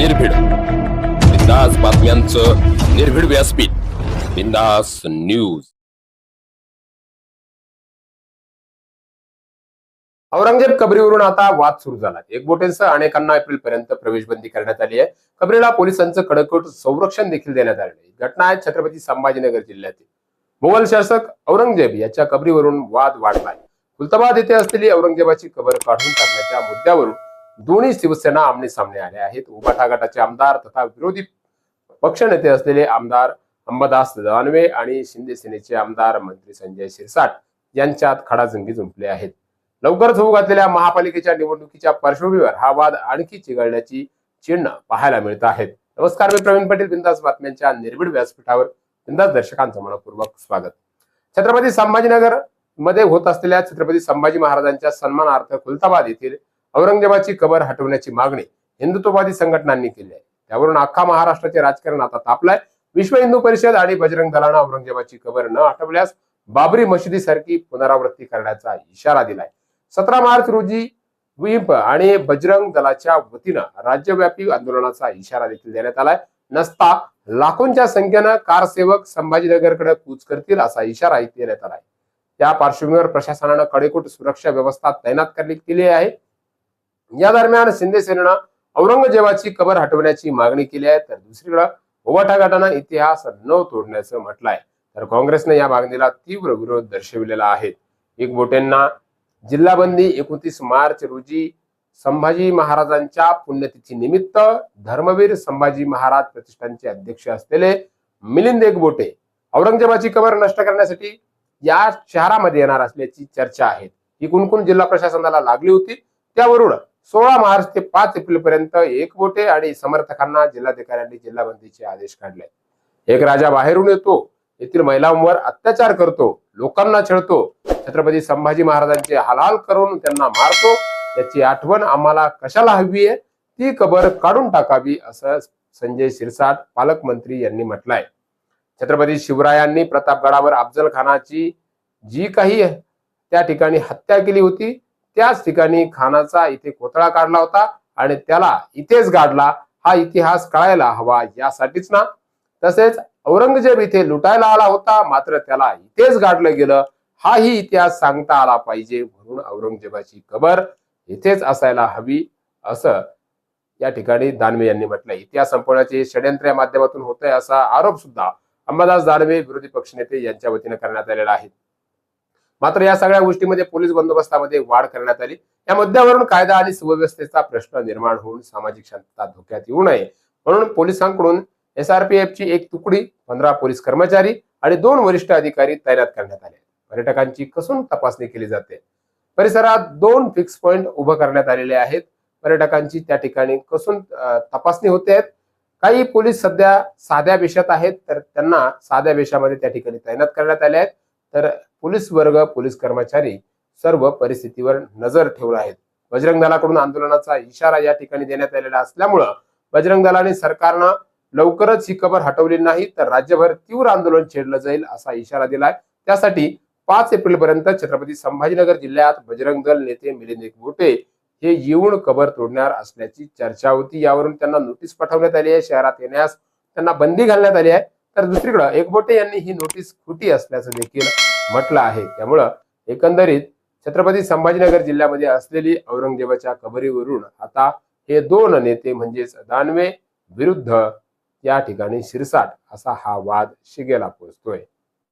निर्भीड. बिंदास बातम्यांचं निर्भीड व्यासपीठ. बिंदास न्यूज. औरंगजेब कबरीवरून आता वाद सुरू झाला. एकबोटेंसह अनेकांना एप्रिल पर्यंत प्रवेश बंदी करण्यात आली आहे. कबरीला पोलिसांचं कडकट संरक्षण देखील देण्यात आले आहे. घटना आहे छत्रपती संभाजीनगर जिल्ह्यातील मुघल शासक औरंगजेब याच्या कबरीवरून वाद वाढलाय. खुलताबाद येथे असलेली औरंगजेबाची कबर काढून टाकण्याच्या मुद्द्यावरून दोन्ही शिवसेना आमने सामने आले आहेत. उभाठा गटाचे आमदार तथा विरोधी पक्षनेते असलेले आमदार अंबादास दानवे आणि शिंदे सेनेचे आमदार मंत्री संजय शिरसाट यांच्यात खडाजंगी जुंपले आहेत. लवकरच होऊ घातलेल्या महापालिकेच्या निवडणुकीच्या पार्श्वभूमीवर हा वाद आणखी चिघळण्याची चिन्ह पाहायला मिळत आहेत. नमस्कार मी प्रवीण पाटील. बिंदास बातम्यांच्या निर्भीड व्यासपीठावर बिंदास दर्शकांचं मनपूर्वक स्वागत. छत्रपती संभाजीनगरमध्ये होत असलेल्या छत्रपती संभाजी महाराजांच्या सन्मानार्थ खुलताबाद येथील औरंगजेबाची कबर हटवण्याची मागणी हिंदुत्ववादी संघटनांनी केली आहे. त्यावरून अख्खा महाराष्ट्राचे राजकारण आता तापलाय. विश्व हिंदू परिषद आणि बजरंग दलानं औरंगजेबाची कबर न हटवल्यास बाबरी मशिदीसारखी पुनरावृत्ती करण्याचा इशारा दिलाय. सतरा मार्च रोजी विप आणि बजरंग दलाच्या वतीनं राज्यव्यापी आंदोलनाचा इशारा देखील देण्यात आलाय. नसता लाखोंच्या संख्येनं कारसेवक संभाजीनगरकडे कूच करतील असा इशाराही देण्यात आलाय. त्या पार्श्वभूमीवर प्रशासनानं कडेकोट सुरक्षा व्यवस्था तैनात करण्यात केली आहे. या दरम्यान शिंदे सेनेनं औरंगजेबाची कबर हटवण्याची मागणी केली आहे. तर दुसरीकडे ओवाटा गटानं इतिहास न तोडण्याचं म्हटलंय. तर काँग्रेसने या मागणीला तीव्र विरोध दर्शविलेला आहे. एक बोटेंना जिल्हाबंदी एकोणतीस मार्च रोजी संभाजी महाराजांच्या पुण्यतिथी निमित्त धर्मवीर संभाजी महाराज प्रतिष्ठानचे अध्यक्ष असलेले मिलिंद एकबोटे औरंगजेबाची कबर नष्ट करण्यासाठी या शहरामध्ये येणार असल्याची चर्चा आहे. ही कुणकुण जिल्हा प्रशासनाला लागली होती त्यावरून सोळा मार्च ते पाच एप्रिल पर्यंत एकबोटे आणि समर्थकांना जिल्हाधिकाऱ्यांनी जिल्हाबंदीचे आदेश काढले. एक राजा बाहेरून येतो येथील महिलांवर अत्याचार करतो लोकांना छळतो छत्रपती संभाजी महाराजांचे हलाल करून त्यांना मारतो याची आठवण आम्हाला कशाला हवी आहे? ती कबर काढून टाकावी असं संजय शिरसाट पालकमंत्री यांनी म्हटलंय. छत्रपती शिवरायांनी प्रतापगडावर अफजल खानाची जी काही त्या ठिकाणी हत्या केली होती त्याच ठिकाणी खानाचा इथे कोतळा काढला होता आणि त्याला इथेच गाडला. हा इतिहास कळायला हवा यासाठीच ना. तसेच औरंगजेब इथे लुटायला आला होता मात्र त्याला इथेच गाडलं गेलं. हाही इतिहास सांगता आला पाहिजे म्हणून औरंगजेबाची कबर इथेच असायला हवी असं या ठिकाणी दानवे यांनी म्हटलं इतिहास संपवण्याचे षडयंत्र या माध्यमातून होत आहे असा आरोप सुद्धा अंबादास दानवे विरोधी पक्षनेते यांच्या वतीने करण्यात आलेला आहे. मात्र या सगळ्या गोष्टीमध्ये पोलीस बंदोबस्तामध्ये वाढ करण्यात आली. या मुद्द्यावरून कायदा आणि सुव्यवस्थेचा प्रश्न निर्माण होऊन सामाजिक शांतता धोक्यात येऊ नये म्हणून पोलिसांकडून एसआरपीएफची एक तुकडी पंधरा पोलीस कर्मचारी आणि दोन वरिष्ठ अधिकारी तैनात करण्यात आले. पर्यटकांची कसून तपासणी केली जाते? परिसरात दोन फिक्स पॉइंट उभं करण्यात आलेले आहेत. पर्यटकांची त्या ठिकाणी कसून तपासणी होते आहेत? काही पोलीस सध्या साध्या वेशात आहेत तर त्यांना साध्या वेशामध्ये त्या ठिकाणी तैनात करण्यात आले आहेत. तर पोलीस वर्ग पोलीस कर्मचारी सर्व परिस्थितीवर नजर ठेवून आहेत. बजरंग दलाकडून आंदोलनाचा इशारा या ठिकाणी देण्यात आलेला असल्यामुळं बजरंग दलाने सरकारनं लवकरच ही कबर हटवली नाही तर राज्यभर तीव्र आंदोलन छेडलं जाईल असा इशारा दिलाय. त्यासाठी पाच एप्रिल पर्यंत छत्रपती संभाजीनगर जिल्ह्यात बजरंग दल नेते मिलिंद गोटे हे येऊन कबर तोडणार असल्याची चर्चा होती. यावरून त्यांना नोटीस पाठवण्यात आली आहे. शहरात येण्यास त्यांना बंदी घालण्यात आली आहे. तर दुसरीकडं एकबोटे यांनी ही नोटीस खोटी असल्याचं देखील म्हटलं आहे. त्यामुळं एकंदरीत छत्रपती संभाजीनगर जिल्ह्यामध्ये असलेली औरंगजेबाच्या कबरीवरून आता हे दोन नेते म्हणजेच दानवे विरुद्ध या ठिकाणी शिरसाट असा हा वाद शिगेला पोहोचतोय.